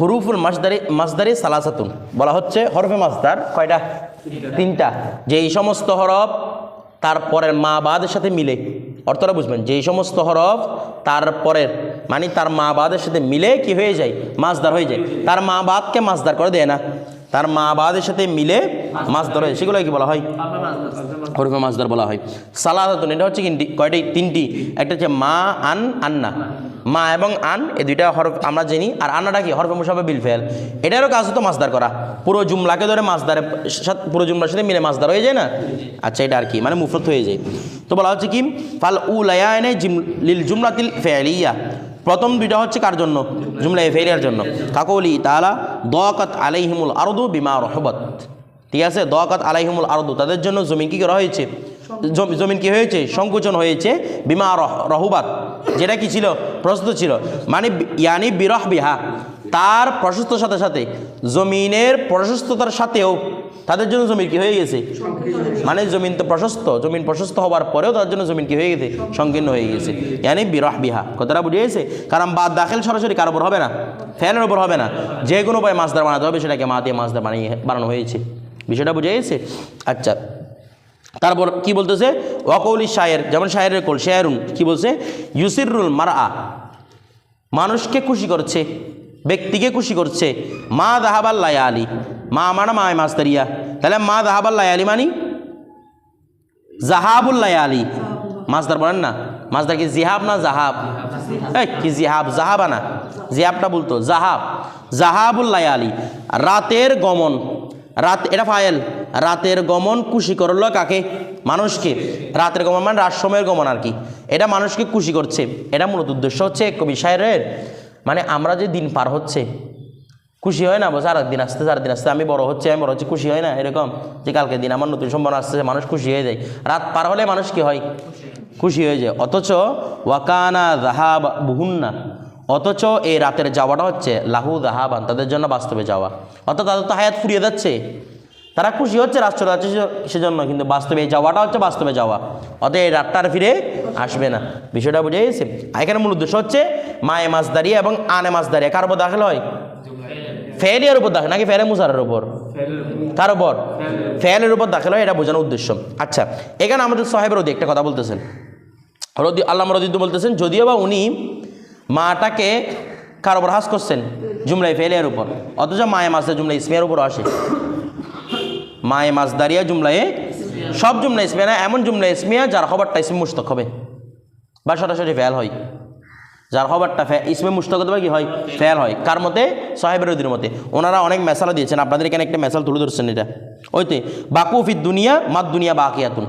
হুরুফুল মাসদারি মাসদারি সালাসাতুন। বলা হচ্ছে হরফে মাসদার কয়টা? তিনটা। যে এই সমস্ত হরফ তারপরের মা বাদের সাথে মিলে। অর্থটা বুঝবেন যেই এই সমস্ত হরফ তারপরের মানে তার মা বাদের সাথে মিলে কি হয়ে যায়? মাসদার হয়ে যায়। তার মা বাদকে মাসদার করে দেয় না। তার মা বাদের সাথে মিলে মাসদার হয় সেগুলো কি বলা হয়? হরফে মাসদার বলা হয়। সালাদাতুন, এটা হচ্ছে কিন্তু কয়টি? তিনটি। একটা হচ্ছে মা, আন, আন্না। মা এবং আন এই দুইটা হরফ আমরা জানি। আর আন্নাটা কি? হরফে মুসাফে বিল ফেল। এটারও কাজ হতো মাসদার করা। পুরো জুমলাকে ধরে মাসদারে সাথে- পুরো জুমলার সাথে মিলে মাসদার হয়ে যায় না? আচ্ছা এটা আর কি? মানে মুফরত হয়ে যায়। তো বলা হচ্ছে কি? ফাল উ লায়ানে জিম লিল জুমলাতিল ফেলিয়া। প্রথম দুইটা হচ্ছে কার জন্য? জুমলা এফেরিয়ার জন্য। কাকলি তালা দকাত আলাইহিমুল আরদু বিমা রহবত। ঠিক আছে? দকাত আলাইহিমুল আরদু। তাদের জন্য জমিন কী করা হয়েছে? জম- জমিন কি হয়েছে? সংকোচন হয়েছে বিমা রহবাত। যেটা কি ছিল? প্রস্তুত ছিল। মানে ইয়ানি বিরহ বিহা তার প্রশস্ত সাথে সাথে, জমিনের প্রশস্ততার সাথেও তাদের জন্য জমিন কি হয়ে গেছে? মানে জমিন তো প্রশস্ত, জমিন প্রশস্ত হওয়ার পরেও তার জন্য জমিন কি হয়ে গেছে? সংকীর্ণ হয়ে গেছে। ইয়ানি বিরহ বিহা কথাটা বুঝে গেছে? কারণ বাদ দাখিল সরাসরি কার উপর হবে না। ফ্যানের উপর হবে না। যে কোনো উপায় মাছদার বানাতে হবে, সেটাকে মা দিয়ে মাছদার বানিয়ে বানানো হয়েছে। বিষয়টা বুঝে গেছে? আচ্ছা। তারপর কি বলতেছে? ওয়াকৌলি শায়ের, যেমন শায়ের কোল, শায়রুন, কি বলছে? ইউসিরুল মারা মানুষকে খুশি করছে। ব্যক্তিকে খুশি করছে। মা দাহাবাল লায়ালি। মা মানে মা মাস্তারিয়া। তাহলে মা দাহাবাল লায়ালি মানি? জাহাবুল লায়ালি। মাছদার বলেন না। মাছদার কি জিহাব না জাহাব? এই, কি জিহাব? জাহাবা না। জিহাবটা বলতো, জাহাব। জাহাবুল লায়ালি। রাতের গমন। রাত, এটা ফায়েল। রাতের গমন খুশি করল কাকে? মানুষকে। রাতের গমন মানে রাত সময়ের গমন আর কি। এটা মানুষকে খুশি করছে। এটা মূলত উদ্দেশ্য হচ্ছে কবি সাহেবের মানে আমরা যে দিন পার হচ্ছে, খুশি হয় না? বসে আর দিন আসতে চার দিন আসতে, আমি বড় হচ্ছে, আমি বড় হচ্ছে। খুশি হয় না? এরকম? যে কালকে দিন আমার নতুন সম্মান আসছে মানুষ খুশি হয়ে যায়। রাত পার হলে মানুষ কি হয়? খুশি হয়ে যায়। অথচ, ওয়াকানা জাহাব বুহুন্না। অথচ এই রাতের যাওয়াটা হচ্ছে, লাহু জাহাবান তাদের জন্য বাস্তবে যাওয়া। অর্থাৎ তাদের তো হায়াত ফুরিয়ে যাচ্ছে। তারা খুশি হচ্ছে, রাত চলে যাচ্ছে সেজন্য, কিন্তু বাস্তবে এই যাওয়াটা হচ্ছে বাস্তবে যাওয়া। অতএব এই রাতটা আর ফিরে আসবে না। বিষয়টা বুঝে গেছে? আর এখানে মূল উদ্দেশ্য হচ্ছে মায়ে মাছ দাঁড়িয়ে এবং আনে মাছ দাঁড়িয়ে। কার উপর দাখিল হয়? ফেলিয়ার উপর দাখিল নাকি ফেলে মুসারের উপর? কার উপর? ফেলের উপর দাখিল হয়, এটা বোঝানোর উদ্দেশ্য। আচ্ছা এখানে আমাদের সাহেবের রদি একটা কথা বলতেছেন। রদি আল্লাহ রদিদ্দু বলতেছেন, যদিও বা উনি মাটাকে কার উপর হাস করছেন? জুমলাই ফেলিয়ার উপর। অথচ মায়ে মাসের জুমলা ইসমিয়ার উপর আসে। মায়ে মাছ দাঁড়িয়ে জুমলায়, সব জুমলা ইসমিয়া না, এমন জুমলা ইসমিয়া যার খবরটা ইসমি মুস্তক হবে। বা সরাসরি ফেল হয়। যার খবরটা ফে ইসমে মুস্তক দেবে কি হয়? ফেল হয়। কার মতে? সাহেবের ওদের মতে। ওনারা অনেক মেসালা দিয়েছেন। আপনাদের এখানে একটা মেসাল তুলে ধরছেন এটা। ওইতে, বাকু ফিদ দুনিয়া মাত দুনিয়া বাকিয়াতুন।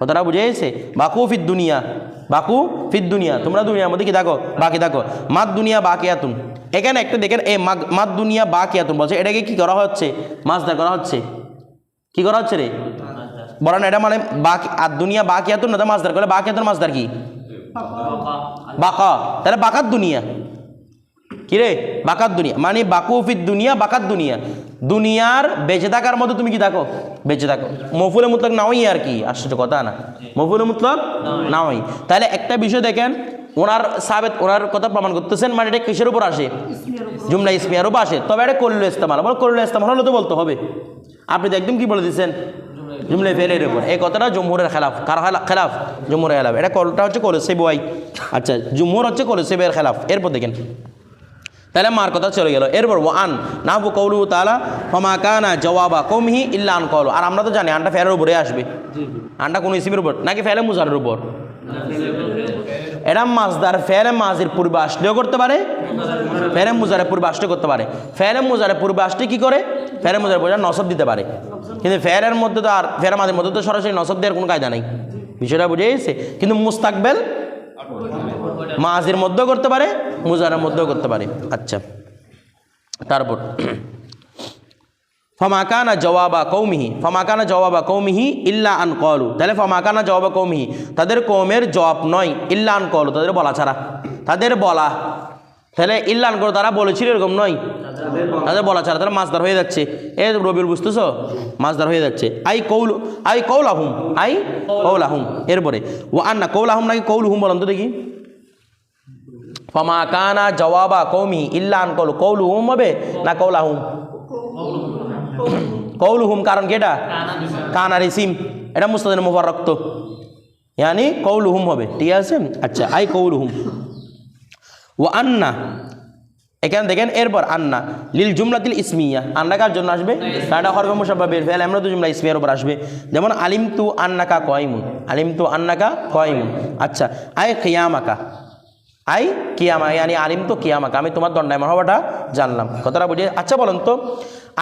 কথাটা বুঝে গেছে? বাকু ফিদ দুনিয়া। বাকু ফিদ দুনিয়া। তোমরা দুনিয়ার মধ্যে কি দেখো? বাকি দেখো। মাত দুনিয়া বাকিয়াতুন। এখানে একটা দেখেন, এ মাদ দুনিয়া বাকিয়াতুন বলছে। এটাকে কি করা হচ্ছে? মাছ মাছদার করা হচ্ছে। কি করা হচ্ছে রে? বলেন, এটা মানে বাকি আর দুনিয়া বাকিয়াতুন না মাছদার করে বাকিয়াতুন মাছদার কি? বাকা। তাহলে বাকাত দুনিয়া। কি রে বাকাত দুনিয়া। মানে বাকুফির দুনিয়া বাকাত দুনিয়া। দুনিয়ার বেঁচে থাকার মতো তুমি কি থাকো? বেঁচে থাকো। মফুলে মুতলক নাওই আর কি? আশ্চর্য কথা না? মফুলে মুতলক নাওই তাহলে একটা বিষয় দেখেন ওনার সাবেত ওনার কথা প্রমাণ করতেছেন মানে এটা কিসের উপর আসে? জুমলা ইসমিয়ার উপর আসে। তবে এটা করল ইস্তেমাল। বল করল ইস্তেমাল হলে তো বলতে হবে। আপনি তো একদম কি বলে দিচ্ছেন? জুমলে ফেলের উপর। এই কথাটা জম্মুরের খেলাফ। কার খেলাফ? জম্মুরের খেলাফ। এটা কলটা হচ্ছে কলেসে বই আচ্ছা জুমুর হচ্ছে কলেসেবের খেলাফ। এরপর দেখেন। তাহলে মার কথা চলে গেল। এরপর ও আন নাহবু কৌলু তালা ফমা কানা জওয়াবা কমহি ইল্লা আন কল আর আমরা তো জানি আনটা ফেরের উপরে আসবে। আনটা কোনো ইসিমের উপর? নাকি ফেলে মুজারের উপর? এটা মাছদার ফেরে মাঝের পূর্বে আসলেও করতে পারে, ফেরে মুজারে পূর্বে আসলে করতে পারে। ফেরে মুজারে পূর্বে আসলে কি করে? ফেরে মুজারে পূর্বে নসব দিতে পারে। কিন্তু ফেরের মধ্যে তো আর, ফেরে মাঝের মধ্যে তো সরাসরি নসব দেওয়ার কোনো কায়দা নেই। বিষয়টা বুঝে গেছে? কিন্তু মুস্তাকবেল মাঝের মধ্যেও করতে পারে, মুজারের মধ্যেও করতে পারে। আচ্ছা তারপর ফমাকানা জওয়াবা কৌমিহি ফমাকানা জওয়াবা কৌমিহি ইল্লা আন কলু তাহলে ফমাকানা জওয়াবা কৌমিহি তাদের কৌমের জবাব নয়, ইল্লা আন কলু তাদের বলা ছাড়া। তাদের বলা, তাহলে ইল্লা আন কলু তারা বলেছিল এরকম নয়। তাদের বলা ছাড়া তারা মাছদার হয়ে যাচ্ছে। এ রবির বুঝতেছ? মাছদার হয়ে যাচ্ছে। আই কৌল আই কৌল আহুম আই কৌল আহুম এরপরে। ও আন না কৌল আহুম নাকি কৌল হুম বলেন তো দেখি। ফমা কানা জওয়াবা কৌমি ইল্লান কৌল কৌলু হুম হবে না কৌলা হুম কৌলু হুম কারণ কি এটা? কানা রিসিম এটা মুস্তাদিন মুফার রক্ত ইয়ানি কৌলু হুম হবে। ঠিক আছে? আচ্ছা আই কৌলু হুম ও আন্না। এখানে দেখেন এরপর আন্না। লিল জুমলাতিল ইসমিয়া। আন্না কার জন্য আসবে? কারণ হরফে মুসাব্বাবের ফেল। আমরা তো জুমলা ইসমিয়ার উপর আসবে। যেমন আলিম তু আন্নাকা কয়মুন। আলিম তু আন্নাকা কয়মুন। আচ্ছা আই খিয়ামাকা। আই কিয়ামা, ইয়ানি আলিম তো কিয়ামাকা, আমি তোমার দণ্ডায়মান হওয়াটা জানলাম। কথাটা বুঝিয়ে আচ্ছা বলুন তো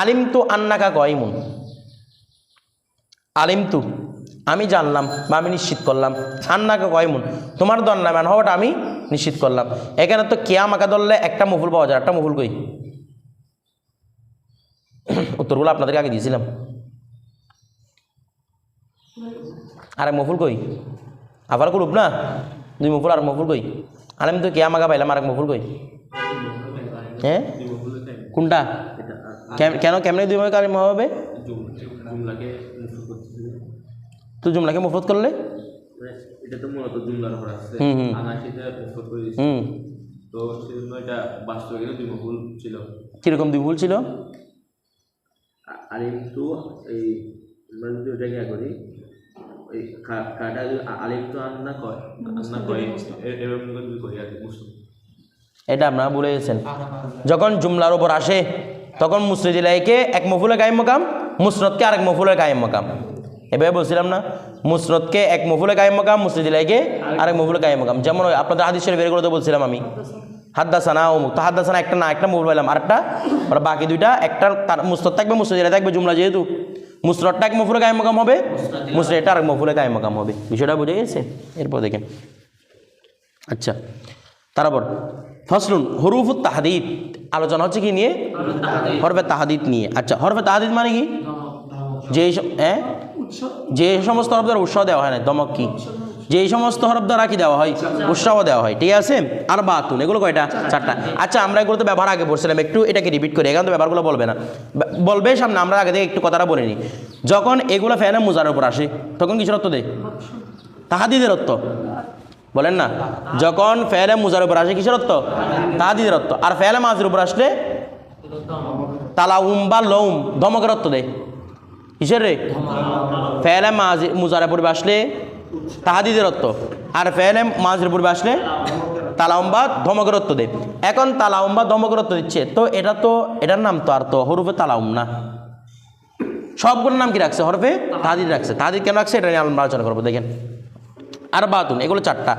আলিম তু আন্নাকা কয়মুন আলিম তু আমি জানলাম বা আমি নিশ্চিত করলাম। আন্নাকা কয়মুন তোমার দণ্ডায়মান হওয়াটা আমি নিশ্চিত করলাম। এখানে তো কিয়ামাকা ধরলে একটা মুফুল পাওয়া যায়, একটা মুফুল কই? উত্তরগুলো আপনাদেরকে আগে দিয়েছিলাম। আরেক মফুল কই? আবার গ্রুপ না? দুই মফুল আর মফুল কই? আলেম তো কেয়া মাগা পাইলাম? আরেক মফুল কই? হ্যাঁ? কোনটা? কেন কেমনে দুই কারিম হবে? করতেছে জুমলাকে মফরত করলে? এটা তো মূলত আছে তো এটা দুই ছিল? কীরকম দুই ভুল ছিল আর একটু এই যদি করি কাটা যদি আ- আলিম তো আন্না কয় আন্না কয়। এরকম করি আর এটা আপনারা ভুলে গেছেন। যখন জুমলার উপর আসে তখন মুসরিদিলাইকে এক মফুলে গায়ে মকাম মুসরতকে আরেক মফুলে কায়েম মকাম। এভাবে বলছিলাম না মুসরতকে এক মফুলে কায়েম মকাম মুসরিদিলাইকে আরেক মফুলে কায়েম মকাম। যেমন ওই আপনাদের হাদিস বের করে তো বলছিলাম আমি। হাদ্দাসানা ও তো হাদ্দাসানা একটা না একটা মফুল পাইলাম। আরেকটা আর বাকি দুইটা একটা তার মুসরত থাকবে মুসরিদিলাই থাকবে জুমলা যেহেতু। মুসরতটা এক মফুলে গায়ে মকাম হবে? মুসরিদটা আরেক মফুলে গায়ে মকাম হবে। বিষয়টা বুঝে গেছে? এরপর দেখেন আচ্ছা তারপর ফসলুন হরুফ তাহাদিদ। আলোচনা হচ্ছে কি নিয়ে? হরফে তাহাদিদ নিয়ে। আচ্ছা হরফে তাহাদিদ মানে কি? যে হ্যাঁ? যে সমস্ত হরফদের উৎসাহ দেওয়া হয় না। দমক কি? যে এই সমস্ত হরফ দ্বারা কি দেওয়া হয়? উৎসাহ দেওয়া হয়। ঠিক আছে? আর বাতুন এগুলো কয়টা? চারটা। আচ্ছা আমরা এগুলো তো ব্যবহার আগে পড়ছিলাম একটু এটাকে রিপিট করি এখানে তো ব্যাপারগুলো বলবে না। বলবে সামনে আমরা আগে থেকে একটু কথাটা বলে নিই। যখন এগুলো ফ্যানে মুজার উপর আসে তখন কিসের অর্থ দেয়? তাহাদিদের অর্থ। বলেন না। যখন ফেলে মুজার উপর আসে কিসের অর্থ? তাহাদিদের অর্থ। আর ফেলে মাঝের উপর আসলে? তালাউম বা লৌম ধমকের অর্থ দেয়। কিসের রে? ফেলে মাঝ মুজার পূর্বে আসলে তাহাদিদের অর্থ আর ফেলে মাঝের পূর্বে আসলে তালাউম বা ধমকের অর্থ দেয়। এখন তালাউম বা ধমকের অর্থ দিচ্ছে। তো এটা তো, এটার নাম তো আর তো হরুফে তালাউম না। সবগুলোর নাম কি রাখছে? হরফে তাহাদিদ রাখছে। তাহাদিদ কেন রাখছে? এটা নিয়ে আমরা আলোচনা করব, দেখেন। আর বাতুন এগুলো চারটা।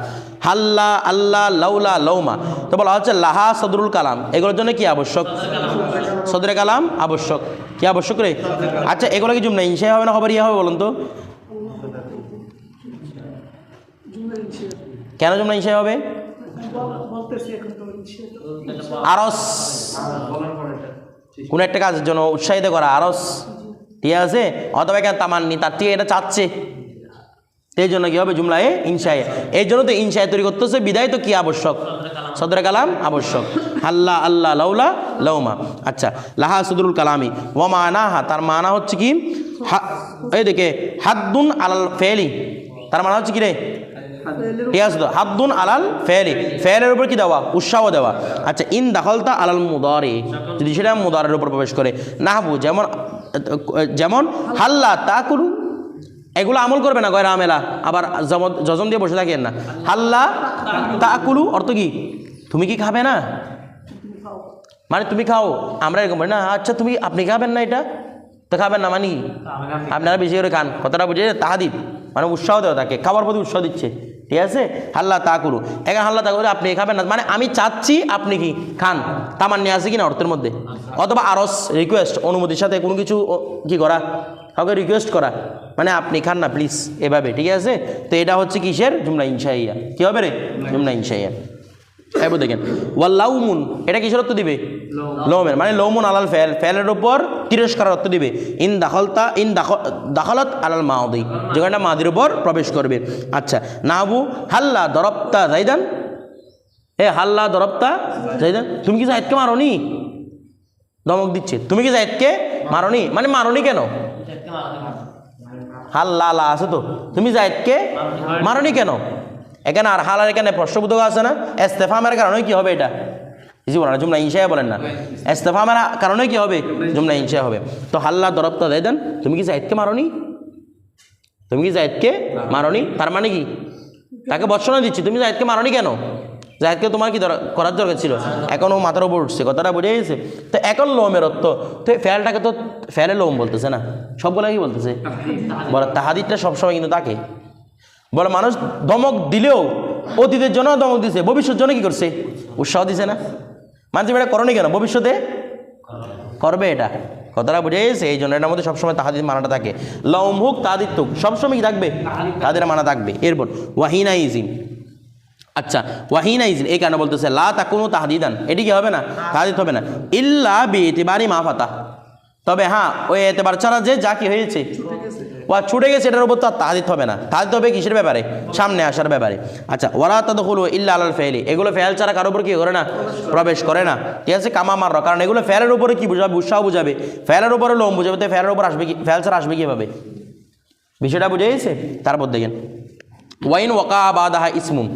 হাল্লা আল্লাহ লাউলা লৌমা তো বলা হচ্ছে লাহা সদরুল কালাম। এগুলোর জন্য কি আবশ্যক? সদরে কালাম আবশ্যক। কি আবশ্যক রে? আচ্ছা এগুলো কি জুম না ইনসাই হবে না খবর ইয়ে হবে বলুন তো? কেন জুম না ইনসাই হবে? আরস। কোন একটা কাজের জন্য উৎসাহিত করা, আরস। ঠিক আছে? অথবা কেন তামান্নি, তার থেকে এটা চাচ্ছে। এই জন্য কি হবে? জুমলায় ইনসায় এই জন্য তো ইনসায় তৈরি করতেছে, বিদায় তো কি আবশ্যক? সদরে কালাম আবশ্যক। আল্লাহ আল্লাহ লাউলা লৌমা আচ্ছা লাহা সদরুল কালামি। ও মানাহা, তার মানা হচ্ছে কি? হা- এই দেখে, হাদ্দুন আলাল ফেলি। তার মানা হচ্ছে কি রে? আছে তো হাদ্দুন আলাল ফেলি। ফেলের উপর কি দেওয়া উৎসাহ দেওয়া। আচ্ছা ইন দাখলতা আলাল মুদারে। যদি সেটা মুদারের উপর প্রবেশ করে। নাহবু যেমন যেমন হাল্লা তা করুন এগুলো আমল করবে না গয়রা আমেলা আবার যজম দিয়ে বসে থাকেন না। হাল্লা তাকুলু অর্থ কি? তুমি কি খাবে না? মানে তুমি খাও। আমরা এরকম বলি না আচ্ছা তুমি আপনি খাবেন না এটা? তো খাবেন না মানে? আপনারা বেশি করে খান। কথাটা বুঝে তাহাদিব। মানে উৎসাহ দেওয়া তাকে। খাবার প্রতি উৎসাহ দিচ্ছে। ঠিক আছে? হাল্লা তা করু। এখানে হাল্লা তা করে আপনি খাবেন না। মানে আমি চাচ্ছি আপনি কি খান? তামান নিয়ে আসে কি না অর্থের মধ্যে? অথবা আরস রিকোয়েস্ট অনুমতির সাথে কোনো কিছু কি করা? কাউকে রিকোয়েস্ট করা? মানে আপনি খান না প্লিজ এভাবে, ঠিক আছে? তো এটা হচ্ছে কিসের? জুমলা ইনশাইয়া। কী হবে রে? জুমলা ইনশাইয়া। এবার দেখেন। ওয়াল্লাউমুন এটা কিসের অর্থ দিবে? লৌমের মানে লৌমুন আলাল ফেল ফেলের উপর তিরস্কার অর্থ দিবে। ইন দাখলতা ইন দাখ- দাখলত আলাল মাউদি যেখানটা মাদির উপর প্রবেশ করবে। আচ্ছা নাবু হাল্লা দরপ্তা জাইদান এ হাল্লা দরপ্তা জাইদান তুমি কি জাহিদকে মারনি? দমক দিচ্ছে। তুমি কি জাহিদকে মারনি? মানে মারনি কেন? হাল্লা আছে তো। তুমি জাহিদকে মারনি কেন? এখানে আর হালার এখানে প্রশ্নবোধক আছে না? এস্তেফামের কারণে কি হবে এটা? কিছু বলেন জুমলা ইনশায় বলেন না। এস্তেফামের কারণে কি হবে? জুমলা ইনশায় হবে। তো হাল্লা দরবটা দেয় দেন। তুমি কি জাহিদকে মারনি? তুমি কি জাহিদকে মারনি? তার মানে কি? তাকে বর্ষণা দিচ্ছি। তুমি জাহিদকে মারনি কেন? জাহিদকে তোমার কি করার দরকার ছিল? এখনও মাথার উপর উঠছে, কথাটা বুঝে গেছে? তো এখন লোমের অর্থ তো এই ফ্যালটাকে তো ফ্যালে লোম বলতেছে না? সবগুলা কি বলতেছে? বলে তাহাদিরটা সবসময় কিন্তু তাকে। বলে মানুষ ধমক দিলেও অতীতের জন্য ধমক দিছে, ভবিষ্যৎ জন্য কি করছে? উৎসাহ দিছে না? মানুষ এটা করনি কেন? ভবিষ্যতে? করবে এটা। কথাটা বুঝে গেছে? এই জন্য এটার মধ্যে সবসময় তাহাদির মানাটা থাকে। লম হুক, তাহাদির তুক, সবসময় কি থাকবে? তাদের মানা থাকবে। এরপর ওয়াহিনা ইজিম আচ্ছা ওয়াহিনা ইজিন এই কারণে বলতেছে, লা তা কোনো তাহাদিদান। এটি কি হবে না? তাহাদিদ হবে না। ইল্লা বি মা ফাতা তবে হ্যাঁ ওই এতেবার ছাড়া যে যা কি হয়েছে ও ছুটে গেছে, এটার উপর তো আর তাহাদিত হবে না। তাহাদিত হবে কিসের ব্যাপারে? সামনে আসার ব্যাপারে। আচ্ছা ওরা তো হলো ইল্লা আলাল ফেলি এগুলো ফেল ছাড়া কারোর উপর কি করে না? প্রবেশ করে না। ঠিক আছে, কামা মার কারণ এগুলো ফেলের উপরে কি বুঝাবে? উৎসাহ বুঝাবে। ফেলের উপরে লোম বুঝাবে, তো ফেলের উপর আসবে কি? ফেল ছাড়া আসবে কীভাবে? বিষয়টা বুঝে গেছে? তারপর দেখেন। ওয়াইন ওয়াকা বাদাহা ইসমুন।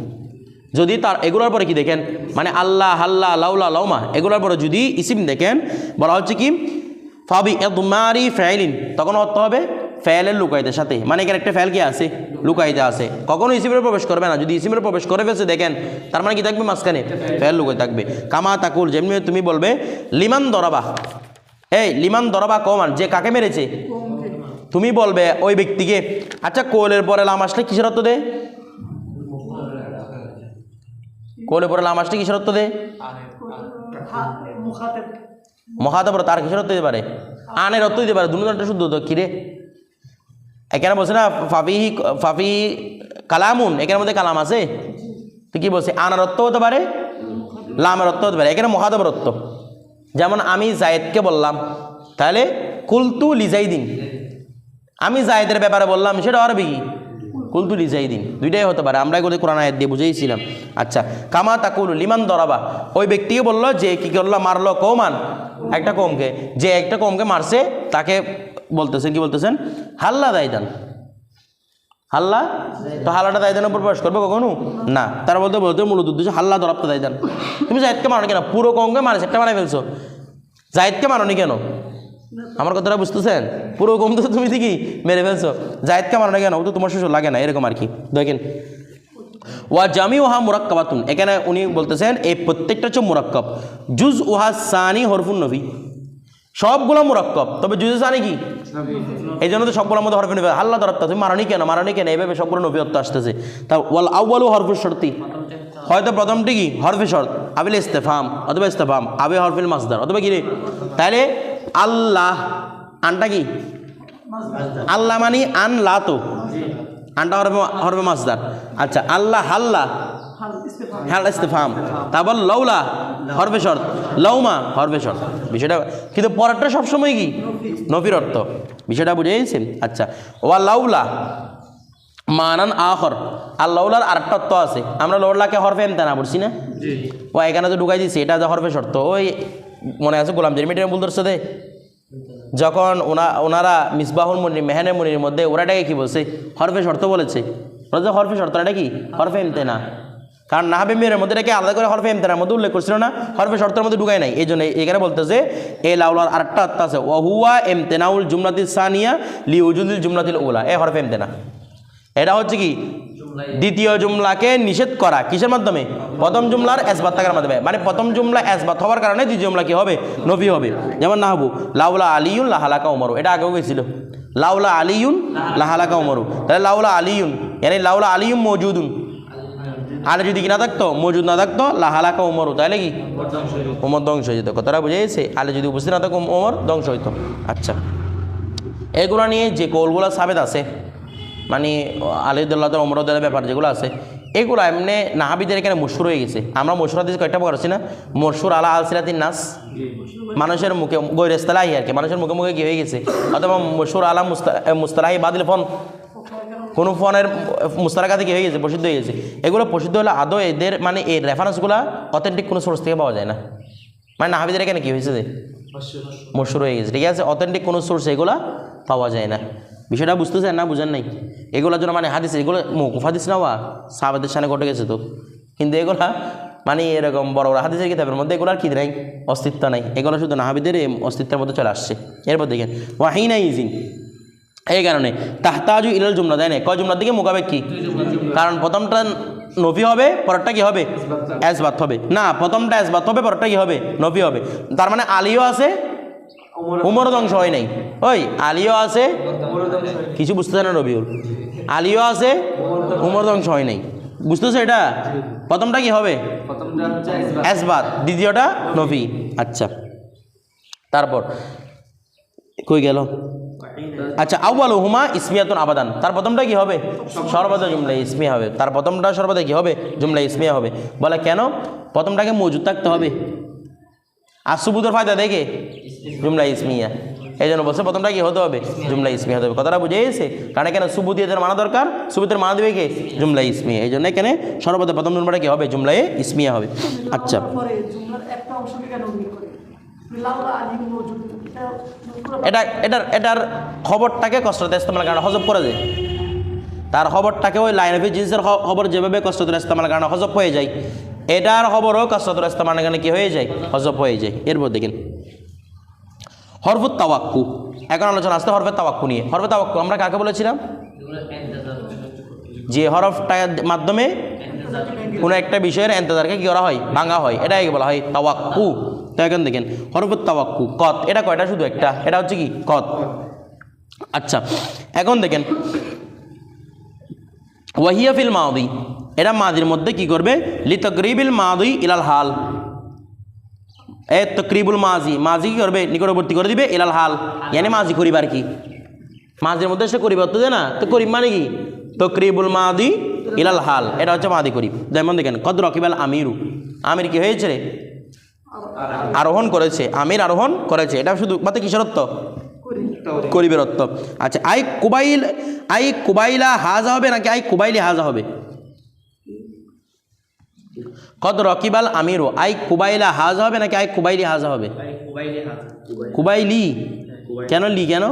যদি তার, এগুলোর পরে কি দেখেন? মানে আল্লাহ, হাল্লা, লাউলা, লাউমা, এগুলোর পরে যদি ইসিম দেখেন, বলা হচ্ছে কি? ফাবি এদমারি ফেলিন তখন অর্থ হবে ফেলের লুকাইতে, সাথে। মানে এখানে একটা ফেল কি আছে? লুকাইতে আছে। কখনো ইসিমের প্রবেশ করবে না। যদি ইসিমের প্রবেশ করে ফেলছে, দেখেন, তার মানে কি থাকবে মাঝখানে? ফেল লুকাই থাকবে। কামা তাকুল, যেমনি তুমি বলবে, লিমান দরাবা। এই, লিমান দরাবা কমান, যে কাকে মেরেছে? তুমি বলবে ওই ব্যক্তিকে। আচ্ছা কোলের পরে লাম আসলে কিসের অর্থ দেয়? কোলের পরে লাম আসলে কিসের অর্থ দেয়? তার কিসের অর্থ দিতে পারে? আনের অর্থ দিতে পারে। দুটা শুদ্ধ তো কিরে এখানে বলছে না ফাফি ফাফি কালামুন এখানের মধ্যে কালাম আছে। তো কি বলছে? আনার অর্থ হতে পারে লামের অর্থ হতে পারে এখানে মহাদেবের অর্থ যেমন আমি জায়েদকে বললাম, তাহলে কুলতু লিজাইদিন। আমি জায়েদের ব্যাপারে বললাম, সেটা আরবি কি? কুলতু লিজাইদিন, দুইটাই হতে পারে। আমরা এগুলো কোরআন আয়াত দিয়ে বুঝেইছিলাম আচ্ছা কামা তাকুল লিমান দরাবা। ওই ব্যক্তিকে বলল যে, কি করল? মারলো কৌমান, একটা কমকে। যে একটা কমকে মারছে, তাকে বলতেছেন, কি বলতেছেন? হাল্লা দায়দান। হাল্লা? তো হাল্লাটা দায়দানের উপর প্রবেশ করবে কখনো? না। তার বলতে বলতে মূলত উদ্দেশ্য হাল্লা দরাবটা দায়দান। তুমি জাহিদকে মারো কেন? পুরো কমকে মারে সেটা মারা ফেলছো। জাহিদকে মারনি কেন? আমার কথাটা বুঝতেছেন? পুরো কম তো তুমি ঠিকই মেরে ফেলছো। জাহিদকে মারো কেন? ও তো তোমার শ্বশুর, লাগে না, এরকম আর কি। দেখেন। ওয়া জামি ওহা মুরাক্কাবাতুন। এখানে উনি বলতেছেন, এই প্রত্যেকটা হচ্ছে মুরাক্কব। জুজ ওহা সানি হরফুন নবী সবগুলো মুরাক্কব। তবে জুজে সানি কি? এই জন্য তো সবগুলোর মধ্যে হরফে নবী। হাল্লা দরত্তা তুমি মারানি কেন? মারানি কেন? এইভাবে সবগুলো নবীত্ব আসতেছে। তা ওয়াল আউ্বালু হরফুল শর্তি। হয়তো প্রথমটি কি? হরফে শর্ত। আবিল ইস্তেফাম অথবা ইস্তেফাম। আবে হরফিল মাসদার। অথবা কি রে? তাহলে আল্লাহ আনটা কি? আল্লাহ মানি আন লা তো আনটা হরফে হরফে মাসদার। আচ্ছা আল্লাহ হাল্লা। হ্যাল ইস্তেফাম তারপর লৌলা হরফে শর্ত লৌমা হরফে শর্ত বিষয়টা কিন্তু পরেরটা সবসময় কি? নফির অর্থ। বিষয়টা বুঝে গেছেন? আচ্ছা। ওয়া লাউলা মানান আখর। আর লৌলার আরেকটা অর্থ আছে। আমরা লৌলাকে হরফে এমতে না পড়ছি না? ও এখানে তো ঢুকাই দিচ্ছি এটা যে হরফে শর্ত। ওই মনে আছে গোলাম জেরমিটের বলতে সাথে যখন ওনা ওনারা মিসবাহুল মনির মেহানের মনির মধ্যে ওরা এটাকে কী বলছে? হরফে শর্ত বলেছে। ওরা যে হরফে শর্ত এটা কি? হরফে এমতে না। কারণ নাহাবে মেয়ের মধ্যে এটাকে আলাদা করে হরফে এমতেনার মধ্যে উল্লেখ করছিল না, হরফে শর্তের মধ্যে ঢুকায় নাই। এই জন্য এখানে বলতেছে এ লাউলার আরেকটা অর্থ আছে, ওহুয়া এমতেনাউল জুমলাতিল সানিয়া লি উজুদুল জুমলাতিল ওলা এ হরফে এমতেনা এটা হচ্ছে কি? দ্বিতীয় জুমলাকে নিষেধ করা কিসের মাধ্যমে? প্রথম জুমলার এসবাত থাকার মাধ্যমে। মানে প্রথম জুমলা এসবাত হওয়ার কারণে দ্বিতীয় জুমলা কি হবে? নবী হবে। যেমন না হবু, লাউলা আলিউন লাহালাকা উমরু। এটা আগেও গেছিল। লাউলা আলিউন লাহালাকা উমরু। তাহলে লাউলা আলিউন মানে লাউলা আলিউন মজুদুন। আর যদি কি না থাকতো, মজুদ না থাকতো, লাহালাকা উমরু তাহলে কি উমর ধ্বংস হয়ে যেত। কথাটা বুঝে গেছে আলে যদি উপস্থিত না থাকতো ওমর ধ্বংস হইতো। আচ্ছা। এগুলো নিয়ে যে কৌলগুলো সাবেদ আছে মানে আলিদুল্লাহ অমরুদ্দার ব্যাপার যেগুলো আছে, এগুলো এমনি নাহাবিদের এখানে মশুর হয়ে গেছে। আমরা মশুর হাদিস কয়েকটা প্রকার আছে না? মশুর আলা আল সিরাতিন নাস। মানুষের মুখে গৈরেস্তালাহি আর কি। মানুষের মুখে মুখে কি হয়ে গেছে? অথবা মশুর আলা মুস্তা, মুস্তালাহি বাদিল ফোন। কোনো ফোনের মুস্তারাকাতে কি হয়ে গেছে প্রসিদ্ধ হয়ে গেছে। এগুলো প্রসিদ্ধ হলে আদৌ এদের মানে এই রেফারেন্সগুলো অথেন্টিক কোনো সোর্স থেকে পাওয়া যায় না। মানে নাহাবিদের এখানে কী হয়েছে যে? মশুর হয়ে গেছে ঠিক আছে? অথেন্টিক কোনো সোর্স এগুলা পাওয়া যায় না। বিষয়টা বুঝতেছেন না বুঝেন নাই? এগুলোর জন্য মানে হাদিস এগুলো মৌকুফ হাদিস না বা সাহাবাদের সামনে ঘটে গেছে তো। কিন্তু এগুলা মানে এরকম বড় বড় হাদিসের কিতাবের মধ্যে এগুলো আর কি নাই? অস্তিত্ব নাই। এগুলো শুধু নাহাবিদের অস্তিত্বের মধ্যে চলে আসছে। এরপর দেখেন ওয়াহিনা ইজিন এই কারণে। তাহতাজু ইলাল জুমলা দেয় না? কয় জুমলার দিকে? মোকাবেক কি? কারণ প্রথমটা নফি হবে পরেরটা কি হবে? অ্যাসবাত হবে। না প্রথমটা অ্যাসবাত হবে পরেরটা কি হবে? নফি হবে। তার মানে আলিও আছে উমর ধ্বংস হয় নাই। ওই আলিও আছে কিছু বুঝতেছে না রবিউল? আলিও আছে উমর ধ্বংস হয় নাই। বুঝতেছো এটা? প্রথমটা কি হবে? অ্যাসবাত দ্বিতীয়টা নফি। আচ্ছা। তারপর কই গেল? আচ্ছা আউ্বাল হুমা ইসমিয়াতুন আবাদান। তার প্রথমটা কি হবে? সর্বদা জুমলা ইসমিয়া হবে। তার প্রথমটা সর্বদা কি হবে? জুমলা ইসমিয়া হবে। বলে কেন? প্রথমটাকে মজুদ থাকতে হবে। আর সুবুতের ফায়দা দেখে? জুমলা ইসমিয়া। এই জন্য বলছে, প্রথমটা কি হতে হবে? জুমলা ইসমিয়া হতে হবে। কথাটা বুঝে গেছে? কারণ এখানে সুবুতি এদের মানা দরকার। সুবুতের মানা দেবে কে? জুমলা ইসমিয়া। এই জন্য এখানে সর্বদা প্রথম জুমলাটা কি হবে? জুমলায় ইসমিয়া হবে। আচ্ছা। এটা এটার এটার খবরটাকে কষ্টতে ইস্তেমাল কারণে হজব করে যায় তার খবরটাকে ওই লাইন অফ জিনিসের খবর যেভাবে কষ্টতুর ইস্তেমাল কারণে হজব হয়ে যায়। এটার খবরও কষ্টতুর ইস্তেমাল কারণে কি হয়ে যায়? হজব হয়ে যায়। এরপর দেখেন। হরফুত তাওয়াক্কু। এখন আলোচনা আসতে হরফের তাওয়াক্কু নিয়ে। হরফে তাওয়াক্কু আমরা কাকে বলেছিলাম? যে হরফটার মাধ্যমে কোনো একটা বিষয়ের এন্তজারকে কী করা হয়? ভাঙা হয়। এটাই বলা হয় তাওয়াক্কু। তো এখন দেখেন? হরফুত তাওয়াক্কু, কত, এটা কয়টা? শুধু একটা। এটা হচ্ছে কি? কত। আচ্ছা এখন দেখেন। ওয়াহিয়া ফিল মাদি, এটা মাদির মধ্যে কি করবে? লি তকরিবিল ইলাল হাল। এ তকরিবুল মাজি মাজি কি করবে? নিকটবর্তী করে দিবে, ইলাল হাল। ইয়ানি মাজি করিবার কি। মাঝের মধ্যে সে করিবার তো না? তো করিব মানে কি? তকরিবুল মাদি ইলাল হাল। এটা হচ্ছে মাদি করিব। যেমন দেখেন, কদ রকিবাল আমিরু। আমির কি হয়েছে রে? আরোহণ করেছে আমির আরোহণ করেছে এটা শুধু মাত্র কিশোরত্ব অর্থ? করিবের অর্থ আচ্ছা আই কুবাইল আই কুবাইলা হাজা হবে নাকি আই কুবাইলি হাজা হবে? কদ রকিবাল আমিরু আই কুবাইলা হাজা হবে নাকি আই কুবাইলি হাজা হবে? কুবাইলি কেন লি কেন?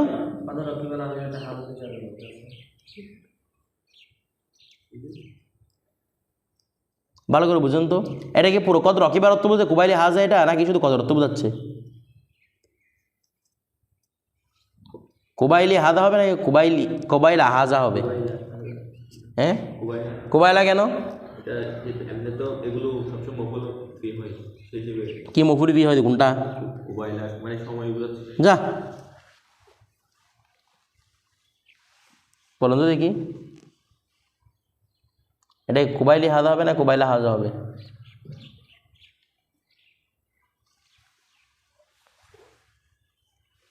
ভালো করে বুঝুন তো। এটা কি পুরো কত রকিবার অর্থ বুঝে কুবাইলি হাজা এটা, নাকি শুধু কত অর্থ বোঝাচ্ছে? কুবাইলি হাজা হবে নাকি কুবাইলি, কুবাইলা হাজা হবে? হ্যাঁ? কুবাইলা কেন? কি মফুরি দিয়ে হয় কোনটা? যা। বলুন তো দেখি। এটা কুবাইলি হাজা হবে না কুবাইলা হাজা হবে?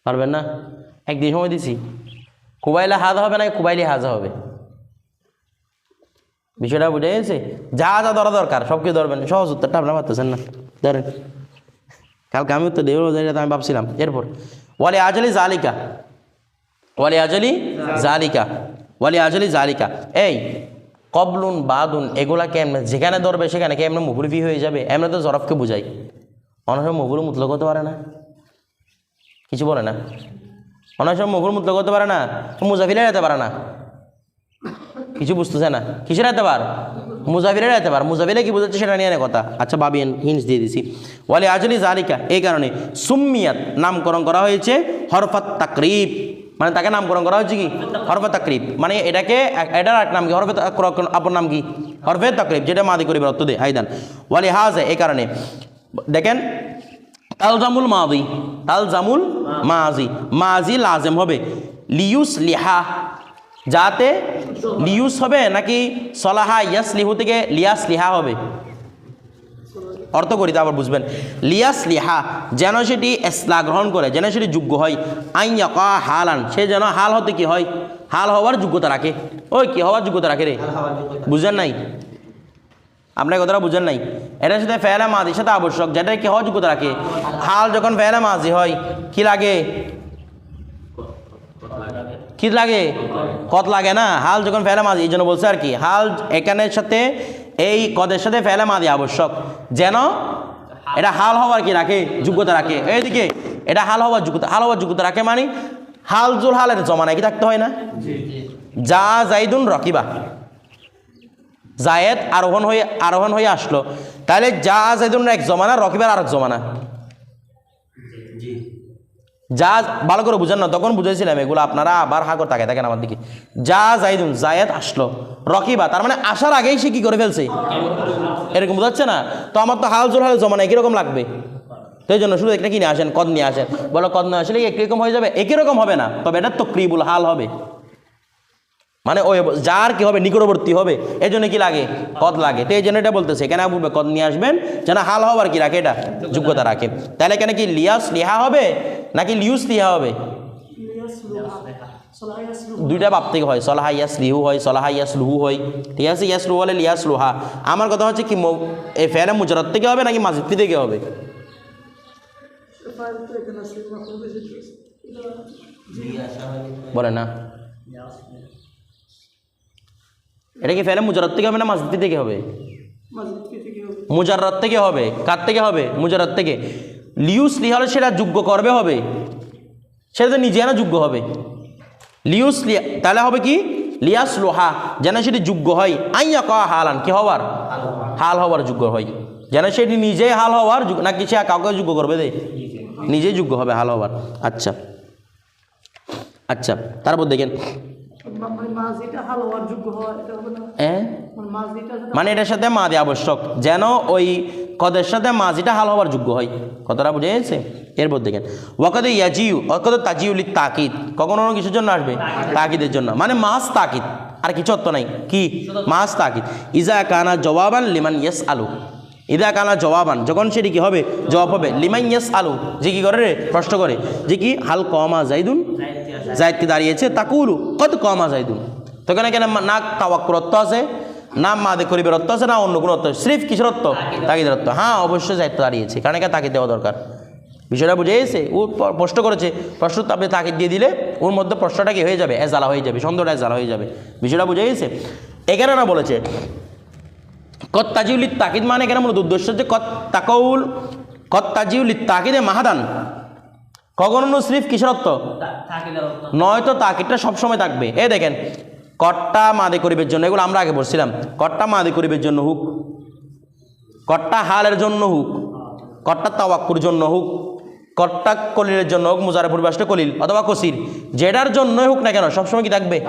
পারবেন না? একদিন সময় দিছি। কুবাইলা হাজা হবে না কুবাইলি হাজা হবে? বিষয়টা বুঝে গেছে? যা যা ধরা দরকার, সব কিছু ধরবেন। সহজ উত্তরটা আপনারা পারতেছেন না। ধরেন, কালকে আমি উত্তর দেবো আমি ভাবছিলাম। এরপর, ওয়ালি আজলি জালিকা। ওয়ালি আজলি জালিকা। ওয়ালি আজলি জালিকা। এই কবলুন, বাদুন, এগুলা কেমনে, যেখানে ধরবে সেখানে কেমনে মুহুরফি হয়ে যাবে? এমনি তো জরফকে বুঝাই। অনেক সময় মুহুর মুতলক হতে পারে না। কিছু বলে না। অনেক সময় মুহুর মুতলক হতে পারে না মুজাফিলে যেতে পারে না। কিছু বুঝতেছে না। কিসের এতে পার? মুজাফিরের এতে পার। মুজাফিরে কি বুঝাচ্ছে সেটা নিয়ে কথা। আচ্ছা বাবিয়েন হিন্স দিয়ে দিছি। ওয়ালি আজলি জালিকা, এই কারণে সুম্মিয়াত নামকরণ করা হয়েছে হরফাত তাকরিব। মানে তাকে নামকরণ করা হয়েছে কি? হরফে তাকরিব। মানে এটাকে এটার এক নাম কি? হরফে আপন নাম কি? হরফে তাকরিব, যেটা মাদি করিবার অর্থ দেয় আইদান ওয়ালি হাজ এই কারণে। দেখেন, তালজামুল মাদি। তালজামুল মাজি। মাজি লাজেম হবে। লিউস লিহা। যাতে লিউস হবে নাকি সলাহা ইয়াস লিহু থেকে লিয়াস লিহা হবে? অর্থ করি তারপর বুঝবেন। লিয়াস লিহা যেন সেটি এসলা গ্রহণ করে যেন সেটি যোগ্য হয়। আইয়া কা হালান সে যেন হাল হতে কি হয়? হাল হওয়ার যোগ্যতা রাখে। ওই কি হওয়ার যোগ্যতা রাখে রে? বুঝেন নাই? আপনার কথাটা বুঝেন নাই? এটার সাথে ফেলা মাঝির সাথে আবশ্যক যেটা কি হওয়ার যোগ্যতা রাখে? হাল যখন ফেলা মাঝি হয় কি লাগে? কি লাগে? কত লাগে না? হাল যখন ফেলা মাঝি এই জন্য বলছে আর কি হাল এখানের সাথে এই কদের সাথে ফেলে মাদি আবশ্যক। যেন এটা হাল হওয়ার কি রাখে? যোগ্যতা রাখে। এইদিকে এটা হাল হওয়ার যোগ্যতা হাল হওয়ার যোগ্যতা রাখে মানে হাল জুল এটা জমা নাকি থাকতে হয় না? যা জাইদুন রকিবা। জায়েদ আরোহণ হয়ে আরোহণ হয়ে আসলো। তাহলে যা জাইদুন এক জমানা রকিবার আরেক জমানা। যা ভালো করে বুঝেন না, তখন বুঝেছিলাম এগুলো আপনারা আবার হা করে তাকে থাকেন আমার দিকে। যা জাইদুন, জায়েদ আসলো, রকিবা, তার মানে আসার আগেই সে কি করে ফেলছে? এরকম বোঝাচ্ছে না? তো আমার তো হাল জোর হাল নেই কীরকম লাগবে। এই জন্য শুধু একটা কিনে আসেন? কদ নিয়ে আসেন। বলো, কদ নিয়ে আসলে একই রকম হয়ে যাবে? একই রকম হবে না। তবে এটা তো ক্রিবুল হাল হবে। মানে ওই যার কি হবে? নিকটবর্তী হবে। এই জন্য কি লাগে? কদ লাগে। তো এই জন্য এটা বলতেছে। এখানে বলবে কদ নিয়ে আসবেন? যেন হাল হওয়ার কি রাখে এটা? যোগ্যতা রাখে। তাহলে এখানে কি লিয়াস লিহা হবে? নাকি লিউস লিহা হবে? দুইটা বাপ থেকে হয়। সলাহা ইয়াস লিহু হয়, সলাহা ইয়াস লুহু হয়। ঠিক আছে? ইয়াস লুহু হলে লিয়াস লুহা। আমার কথা হচ্ছে কি এই ফেলে মুজরত থেকে হবে নাকি মাজিদ থেকে হবে? বলে না। এটা কি ফেলে? মুজারত থেকে হবে না মাসজিদ থেকে হবে? মুজাররত থেকে হবে। কার থেকে হবে? মুজাররত থেকে। লিউস লিহালে সেটা যোগ্য করবে হবে। সেটা তো নিজে না যোগ্য হবে। লিউস লিয়া তাহলে হবে কি? লিয়াস লোহা, যেন সেটি যোগ্য হয়। আইয়া কয়া হালান, কি হওয়ার? হাল হওয়ার যোগ্য হয়। যেন সেটি নিজেই হাল হওয়ার নাকি সে কাউকে যোগ্য করবে দে? নিজেই যোগ্য হবে হাল হওয়ার। আচ্ছা। আচ্ছা তারপর দেখেন। মানে হ্যাঁ মানে মানে এটার সাথে মা মাদি আবশ্যক। যেন ওই কদের সাথে মাঝিটা হাল হওয়ার যোগ্য হয়। কতটা বুঝে গেছে? এরপর দেখেন। ওয়াকদে ইয়াজিউ ওয়াকদ তাজিউলি তাকিদ। কখনো কোনো কিছুর জন্য আসবে? তাকিদের জন্য। মানে মাস তাকিদ। আর কিছু অর্থ নাই। কি? মাস তাকিদ। ইজা কানা জবাবান লিমান ইয়েস আলু ইদা কানা জবাবান যখন সেটি কি হবে? জবাব হবে লিমান ইয়েস আলু যে কি করে রে? প্রশ্ন করে। যে কি? হাল কমা জাইদুন জায়দকে দাঁড়িয়েছে? তাকুলু কত কমা জাইদুন তো এখানে কেন না তাওয়াক্কুর অর্থ আছে না মাদে করিবের অর্থ আছে না অন্য কোনো অর্থ স্রিফ কিসের অর্থ? তাকিদের অর্থ। হ্যাঁ অবশ্যই দায়িত্ব দাঁড়িয়েছে। কারণ এখানে তাকিদ দেওয়া দরকার। বিষয়টা বুঝে গেছে ও প্রশ্ন করেছে প্রশ্ন আপনি তাকিদ দিয়ে দিলে ওর মধ্যে প্রশ্নটা কি হয়ে যাবে? এজালা হয়ে যাবে সন্দেহটা এজালা হয়ে যাবে। বিষয়টা বুঝে গেছে এখানে না বলেছে কত তাজিউলি তাকিদ মানে এখানে মূলত উদ্দেশ্য হচ্ছে কত তাকউল কত তাজিউলি তাকিদে মাহাদান। কখনো স্রিফ কিসের অর্থ? নয়তো সব সবসময় থাকবে। এ দেখেন কট্টা মাদে করিবের জন্য এগুলো আমরা আগে বলছিলাম কট্টা মাদে করিবের জন্য হুক কট্টা হালের জন্য হুক কট্টা তাওয়াক্কুর জন্য হুক কট্টা কলিলের জন্য হোক মুজারে পরিবাসটা কলিল অথবা কসির যেটার জন্যই হোক না কেন, সবসময় কি থাকবে?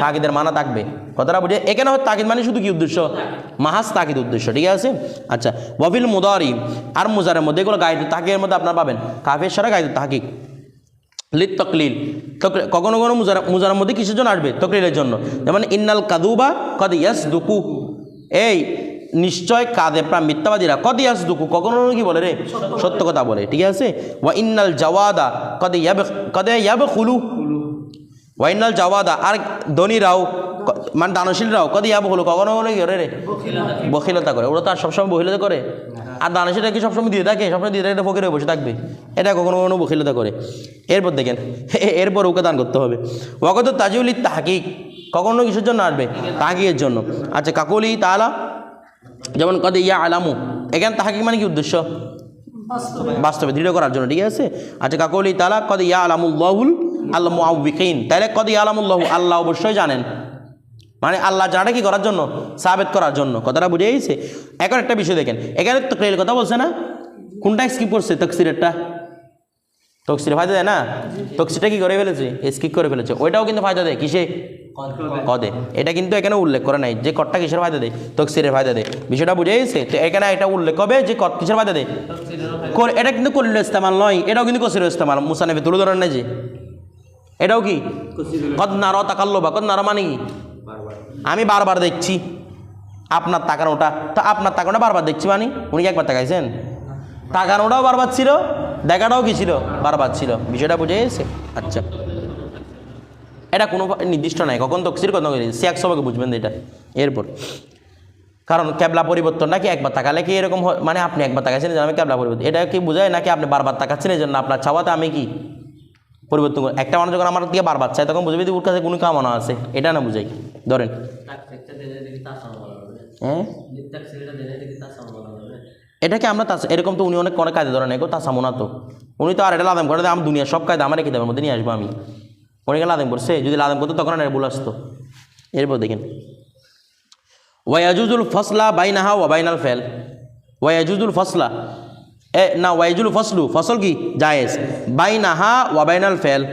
তাকিদের মানা থাকবে। কথাটা বুঝে এখানে হয়? তাকিদ মানে শুধু কি উদ্দেশ্য? মাহাজ তাকিদ উদ্দেশ্য, ঠিক আছে? আচ্ছা ওয়াবিল মুদারি আর মুজারের মধ্যে এগুলো গাইড তাকিদের মধ্যে আপনারা পাবেন। কাফের সারা গাইড তাকিক লিত তকলিল। তকলি- কখনো কখনো মুজারা মুজারার মধ্যে কিসের জন্য আসবে? তকলিলের জন্য। যেমন, ইন্নাল কাদুবা কদ ইয়াস দুকু এই নিশ্চয় কাদে প্রায় মিথ্যাবাদীরা। কদি আস দুকু কখনো কি বলে রে? সত্য কথা বলে, ঠিক আছে? ওয়া ইন্নাল জাওয়াদা কদে ইয়াব কদে ইয়াব খুলু ওয়া ইন্নাল জাওয়াদা, আর ধনীরাও মানে দানশীলরাও, কদ ইয়াব হলো কখনো কখনো কি করে রে? বখিলতা করে। ওরা তো আর সবসময় বহিলতা করে। আর দানশীলরা কি সবসময় দিয়ে থাকে? সবসময় দিয়ে থাকে, এটা ফকির বসে থাকবে। এটা কখনো কখনো বখিলতা করে। এরপর দেখেন, এরপর ওকে দান করতে হবে। ওকে তো তাজিউলি তাহাকিক। কখনো কিসের জন্য আসবে? তাহাকিকের জন্য। আচ্ছা কাকুলি তাহলা যেমন কদে ইয়া আলামু এখানে তাহাকে মানে কি উদ্দেশ্য? বাস্তবে। বাস্তবে দৃঢ় করার জন্য ঠিক আছে? আচ্ছা কাকলি তালা কদে ইয়া আলামুল্লাহুল আল্লাহ মুআউবিকিন তাহলে কদ ইয়া আলামুল্লাহু আল্লাহ অবশ্যই জানেন। মানে আল্লাহ জানাটা কি করার জন্য? সাবেত করার জন্য। কথাটা বুঝে গেছে? এখন একটা বিষয় দেখেন। এখানে তো কথা বলছে না? কোনটা স্কিপ করছে তকসিরেরটা? তকসিরে ফায়দা দেয় না? তকসিরটা কি করে ফেলেছে? স্কিপ করে ফেলেছে। ওইটাও কিন্তু ফায়দা দেয়। কিসে? কদে এটা কিন্তু এখানে উল্লেখ করে নাই। যে কটটা কিসের ফায়দা দেয়? তকসিরের ফায়দা দেয়। বিষয়টা বুঝে গেছে? তো এখানে এটা উল্লেখ হবে যে কট কিসের ফায়দা দেয়? এটা কিন্তু কলিল ইস্তেমাল নয়। এটাও কিন্তু কসির ইস্তেমাল। মুসানেফে তুলে ধরেন না যে। এটাও কি? কদ নার তাকাল্লো বা কদ নার মানে কি? আমি বারবার দেখছি। আপনার তাকানোটা। তো আপনার তাকানোটা বারবার দেখছি মানে? উনি কি একবার তাকাইছেন? তাকানোটাও বারবার ছিল? দেখাটাও কি ছিল? বারবার ছিল। বিষয়টা বুঝে গেছে? আচ্ছা। এটা কোনো নির্দিষ্ট নাই। কখন তকসির কখন সিয়াক সবাইকে বুঝবেন এটা। এরপর। কারণ ক্যাবলা পরিবর্তন নাকি একবার তাকালে কি এরকম মানে আপনি একবার তাকাইছেন এই আমি ক্যাবলা পরিবর্তন এটা কি বোঝায় নাকি আপনি বারবার তাকাচ্ছেন এই জন্য আপনার চাওয়াতে আমি কি পরিবর্তন করি? একটা মানুষ যখন আমার দিকে বারবার চায় তখন বুঝবে ওর কাছে কোনো কামনা আছে। এটা না বুঝাই। ধরেন। হ্যাঁ? এটাকে আমরা এরকম তো উনি অনেক অনেক কাজে ধরেন এগো তা সামনা তো। উনি তো আর এটা লাদাম করে আমার দুনিয়া সব কায়দা আমার দেবের মধ্যে নিয়ে আসব আমি। অনেকে লাদেম পড়ছে যদি লাদেম করতো তখন আর ভুল আসতো। এরপর দেখেন। ওয়াজুজুল ফসলা বাইনাহা ওয়া বাইনাল ফেল। ওয়াজুজুল ফসলা। এ, না, ওয়াইজুল ফসলু, ফসল কি? জায়েজ। বাইনাহা ওয়া বাইনাল ফেল।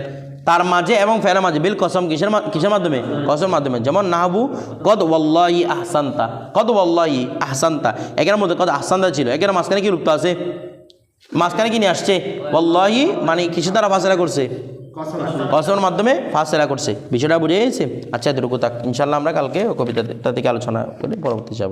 তার মাঝে এবং ফেলের মাঝে, বিল কসম কিসের কিসের মাধ্যমে? কসমের মাধ্যমে। যেমন নাহাবু, কদ ওয়াল্লাহি আহসান্তা কদ ওয়াল্লাহি আহসান্তা একের মধ্যে কদ আহসান্তা ছিল। একের মাঝখানে কি রূপ আছে? মাঝখানে কি নিয়ে আসছে? ওয়াল্লাহি মানে কিসের দ্বারা ফাসেলা করছে? কসমের মাধ্যমে ফাসেলা করছে। বিষয়টা বুঝে গেছে? আচ্ছা এতটুকু থাক। ইনশাল্লাহ আমরা কালকে কবিতা থেকে আলোচনা করে পরবর্তী যাব।